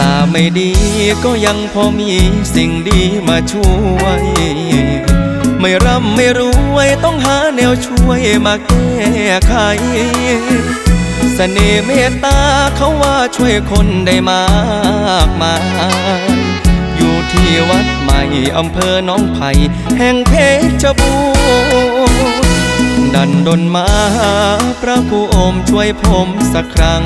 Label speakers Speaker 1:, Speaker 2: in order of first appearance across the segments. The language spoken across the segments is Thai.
Speaker 1: ตาไม่ดีก็ยังพอมีสิ่งดีมาช่วย ไม่ร่ำไม่รวยต้องหาแนวช่วยมาแก้ไขเสน่ห์เมตตาเขาว่าช่วยคนได้มากมายอยู่ที่วัดใหม่อำเภอหน้องไผ่แห่งเพชรบูรณ์ดันดนมาพระครูโอมช่วยผมสักครั้ง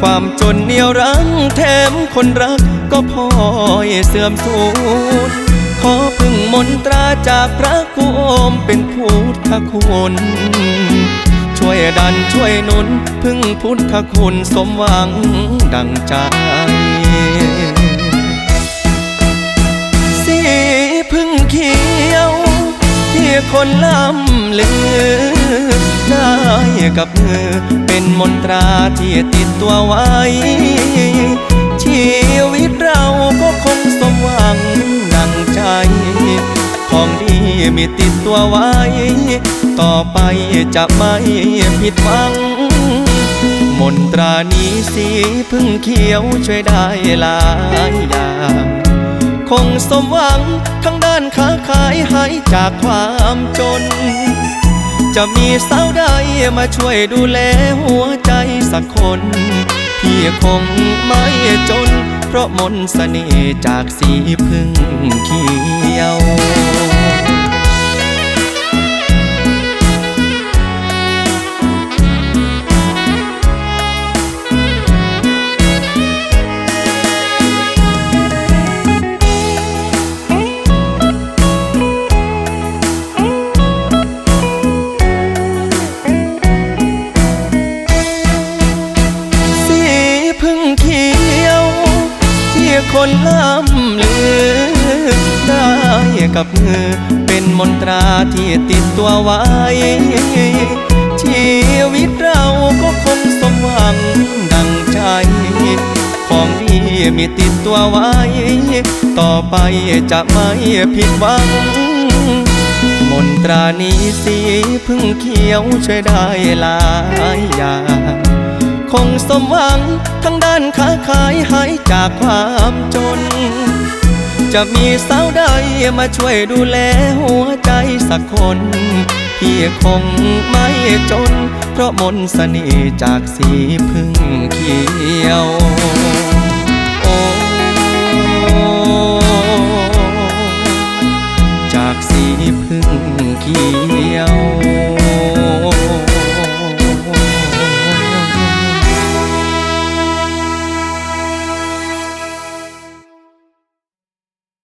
Speaker 1: ความจนเหนียวรั้งแถมคนรักก็พลอยเสื่อมสูญขอพึ่งมนตราจากพระครูโอมเป็นพุทธคุณช่วยดันช่วยนุนพึ่งพุทธคุณสมหวังดังใจ ล่ำลือ ได้กับมือ เป็นมนตราที่ติดตัวไว้ ชีวิตเราก็คงสมหวังดังใจ ของดีมีติดตัวไว้ ต่อไปจะไม่ผิดหวัง มนตรานี้สีพึ่งเขียวช่วยได้หลายอย่าง คงสมหวังทั้งด้านค้าขายหายจากความจน จะมีสาวใดมาช่วยดูแลหัวใจสักคนพี่คงไม่จน เพราะมนต์เสน่ห์จากสีพึ่งเขียว คนล่ำลือ ได้กับมือ เป็นมนตราที่ติดตัวไว้ ชีวิตเราก็คงสมหวังดังใจ ของดีมีติดตัวไว้ ต่อไปจะไม่ผิดหวัง มนตรานี้สีพึ่งเขียวช่วยได้หลายอย่าง คงสมหวัง ทั้งด้านค้าขายหายจากความจน จะมีสาวใดมาช่วยดูแลหัวใจสักคนพี่คงไม่จน เพราะมนสนีจากสีพึ่งเขียวโอจากสีพึ่งเขียว